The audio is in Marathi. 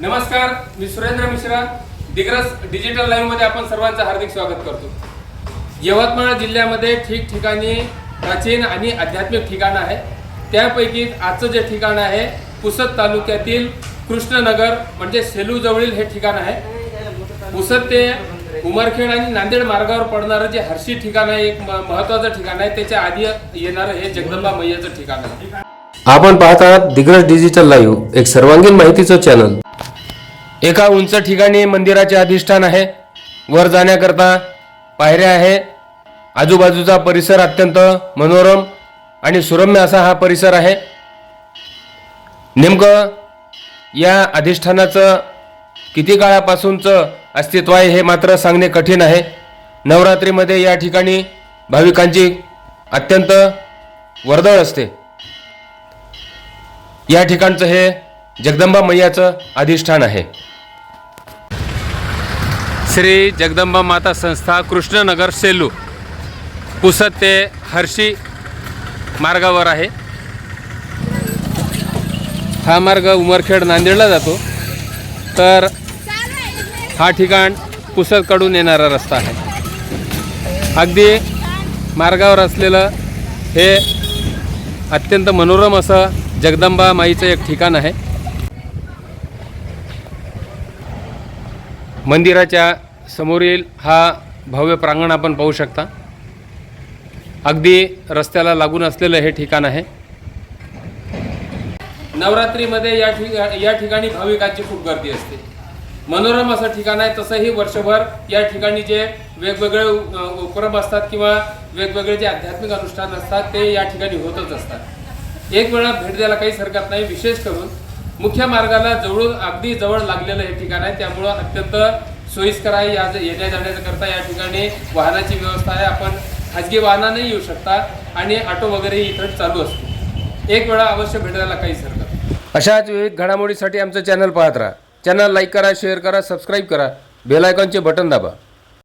नमस्कार मी सुरेंद्र मिश्रा. दिग्रस डिजिटल लाईव्हमध्ये आपण सर्वांचं हार्दिक स्वागत करतो. यवतमाळ जिल्ह्यामध्ये ठिकठिकाणी प्राचीन आणि आध्यात्मिक ठिकाण आहे. त्यापैकी आजचं जे ठिकाण आहे पुसद तालुक्यातील कृष्णनगर म्हणजे सेलू जवळील हे ठिकाण आहे. पुसद ते उमरखेड आणि नांदेड मार्गावर पडणारं जे हर्षी ठिकाण आहे एक महत्त्वाचं महत्वाचं ठिकाण आहे. त्याच्या आधी येणारं हे जगदंबा मैयाचं ठिकाण आहे. आपण पाहत आहात दिग्रस डिजिटल लाईव्ह एक सर्वांगीण माहितीचं चॅनल. एका उंच ठिकाणी मंदिराचे अधिष्ठान आहे. वर जाण्याकरता पायऱ्या आहे. आजूबाजूचा परिसर अत्यंत मनोरम आणि सुरम्य असा हा परिसर आहे. नेमकं या अधिष्ठानाचं किती काळापासूनचं अस्तित्व आहे हे मात्र सांगणे कठीण आहे. नवरात्रीमध्ये या ठिकाणी भाविकांची अत्यंत वर्दळ असते. या ठिकाणचं हे जगदंबा मैयाचं अधिष्ठान आहे. श्री जगदंबा माता संस्था कृष्णनगर सेलू. पुसद ते हर्षी मार्गावर आहे. हा मार्ग उमरखेड नांदेडला जातो. तर हा ठिकाण पुसदकडून येणारा रस्ता आहे. अगदी मार्गावर असलेलं हे अत्यंत मनोरम असं जगदंबा माईचं एक ठिकाण आहे. मंदिराच्या समोरील हा भव्य प्रांगण आपण पाहू शकता. अगदी रस्त्याला लागून असलेलं हे ठिकाण आहे. नवरात्रीमध्ये या ठिका या ठिकाणी भाविकांची खूप गर्दी असते. मनोरम असं ठिकाण आहे तसंही वर्षभर या ठिकाणी जे वेगवेगळे उपक्रम असतात किंवा वेगवेगळे जे आध्यात्मिक अनुष्ठान असतात ते या ठिकाणी होतच असतात. एक वेळा भेट द्यायला काहीच हरकत नाही विशेष करून मुख्य मार्गाला जवळून अगदी जवळ लागलेलं हे ठिकाण आहे त्यामुळं अत्यंत सोयीस्कर आहे या येण्या जाण्याचं करता या ठिकाणी वाहनाची व्यवस्था आहे. आपण खाजगी वाहनाने येऊ शकता आणि ऑटो वगैरे इथं चालू असतो. एक वेळा अवश्य भेटायला काही सरकार अशाच विविध घडामोडीसाठी आमचं चॅनल पाहत राहा. चॅनल लाईक करा शेअर करा सबस्क्राईब करा. बेलायकॉनचे बटन दाबा.